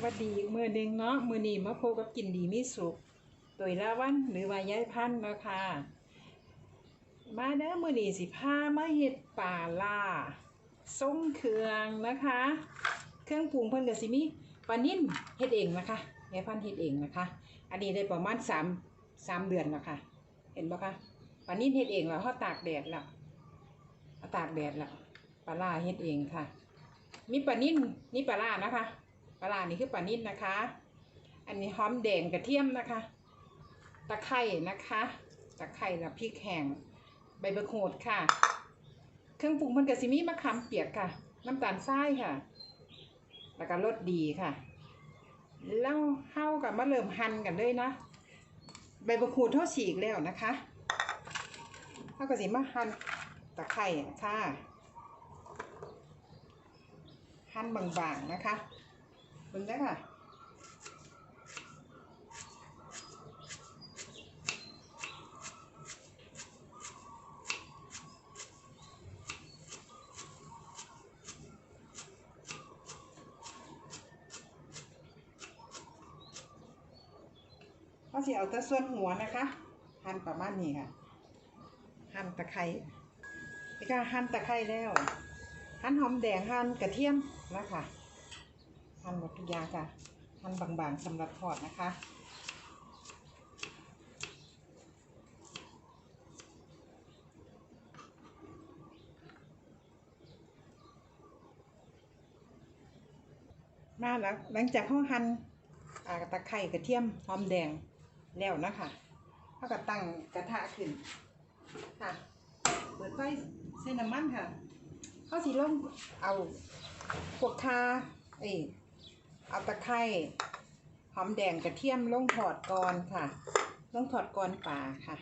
วัดดีอีกมือหนึ่งเนาะมือนี้มาพบกับกินดีมิสุกตัวละวันหรือว่ายายพันธุ์เนาะค่ะ มาเด้อมือนี้สิพามาเฮ็ดปลาล่าส้มเครื่องนะคะ เครื่องปรุงเพิ่นก็สิมีปลานิ่มเฮ็ดเองนะคะยายพันธุ์เฮ็ดเองนะคะ อันนี้ได้ประมาณสามสามเดือนแล้วค่ะ เห็นบ่คะปลานิ่มเฮ็ดเองแล้วเฮาตากแดดแล้วเอาตากแดดแล้วปลาล่าเฮ็ดเองค่ะ มีปลานิ่มนี่ปลาล่านะคะ ปลานี่คือปลานิ่มนะคะ อันนี้หอมแดงกระเทียมนะคะ ตะไคร่นะคะ ตะไคร่และพริกแห้งใบมะกรูดค่ะ เครื่องปรุงมันก็สิมีมะขามเปียกค่ะ น้ำตาลทรายค่ะ แล้วก็รสดีค่ะ แล้วเฮากับมาเริ่มหั่นกันเลยนะ ใบมะกรูดเท่าฉีกแล้วนะคะเฮาก็สิมาหั่นตะไคร่ค่ะหั่นบางๆนะคะ เบิ่งได้ค่ะก็สิเอาแต่ส่วนหัวนะคะ หั่นประมาณนี้ค่ะ หั่นตะไคร้นี่ก็หั่นตะไคร้แล้ว หั่นหอมแดงหั่นกระเทียมนะคะ หั่นหมดทุกอย่างค่ะหั่นบางๆสำหรับทอดนะคะมาแล้วหลังจากเขาหั่นอาตะไคร้กระเทียมหอมแดงแล้วนะคะเขาก็ตั้งกระทะขึ้นค่ะ เปิดไฟใส่น้ำมันค่ะเขาสิลงเอาพวกคาเอ้ย เอาตะไคร้หอมแดงกระเทียมลงถอดก่อนค่ะ ลงถอดก่อนป่าค่ะ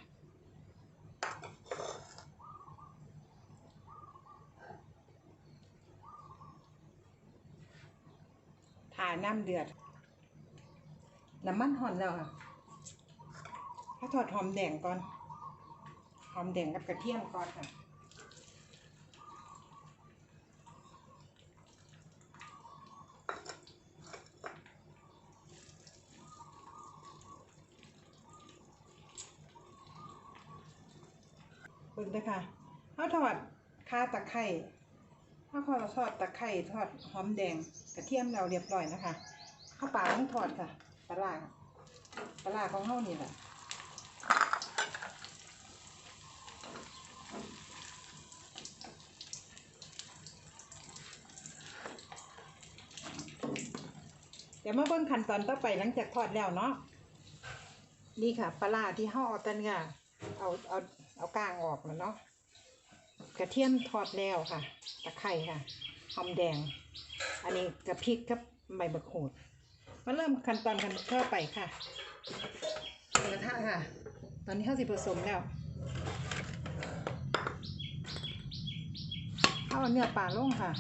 ถ่าน้ำเดือด น้ำมันหอนแล้วค่ะถ้าถอดหอมแดงก่อน หอมแดงกับกระเทียมก่อนค่ะ เบิ่งเด้อค่ะเขาทอดข่าตะไคร้ถ้าพอเราทอดตะไคร้ทอดหอมแดงกระเทียมเราเรียบร้อยนะคะข้าวปลาต้องทอดค่ะปลาร้าปลาร้าของเฮานี่แหละเดี๋ยวมาเบิ่งขั้นตอนต่อไปหลังจากทอดแล้วเนาะนี่ค่ะปลาร้าที่เฮาเอาตัเนื้อเอาเอา เอาก้างออกแล้วเนาะกระเทียมทอดแล้วค่ะตะไคร้ค่ะหอมแดง อันนี้กระพริกกับใบมะกรูดมาเริ่มขั้นตอนกันเข้าไปค่ะกระทะค่ะ ตอนนี้เข้าสิผสมแล้วเอาเนื้อปลาลงค่ะ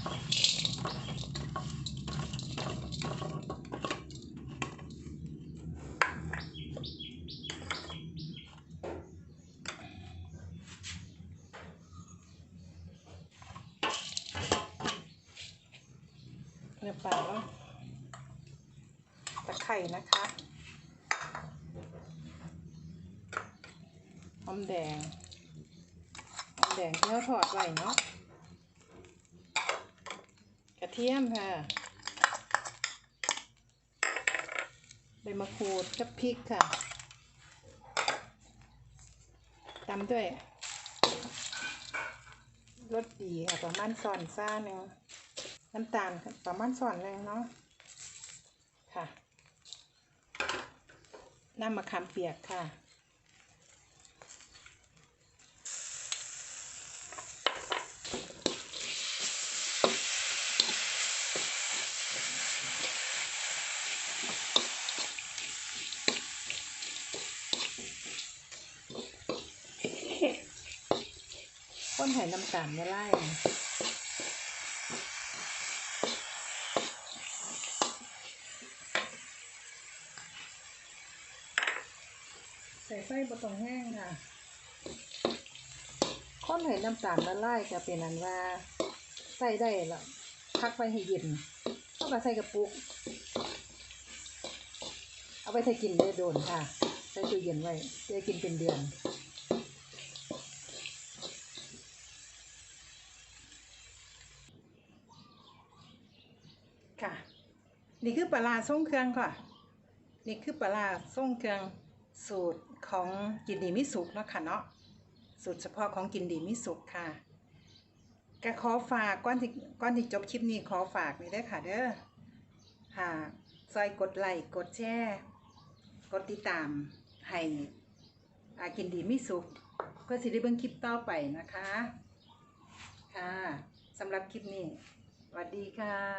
เนื้อปลาตะไคร่นะคะหอมแดงหอมแดงที่เราทอดไว้เนาะกระเทียมค่ะใบมะกรูดกับพริกค่ะตำด้วยรสดีค่ะประมาณซอนซ่าหนึ่ง น้ำตาลประมาณส่วนเลยเนาะค่ะ น้ำมะขามเปียกค่ะ ก้นไห่น้ำตาลไม่ไล่ ใส่ไส้บะตองแห้งค่ะข้นเห็นน้ำตาลละลายจะเป็นอันว่าใส่ได้ละพักไปให้เย็นเข้ากับใส่กระปุก เอาไว้ใช้กินได้โดนค่ะ ใส่ตู้เย็นไว้จะกินเป็นเดือนค่ะ นี่คือปลาร้าส่งเครื่องค่ะ นี่คือปลาร้าส่งเครื่องสูตร ของกินดีมิสุกเนาะค่ะเนาะสูตรเฉพาะของกินดีมิสุกค่ะก็ขอฝากก่อนที่ก่อนที่จบคลิปนี้ขอฝากนี่เด้ค่ะเด้อค่ะซอยกดไลค์กดแชร์กดติดตามให้อากินดีมิสุกเพื่อสิได้เบิ่งคลิปต่อไปนะคะ ค่ะสำหรับคลิปนี้สวัสดีค่ะ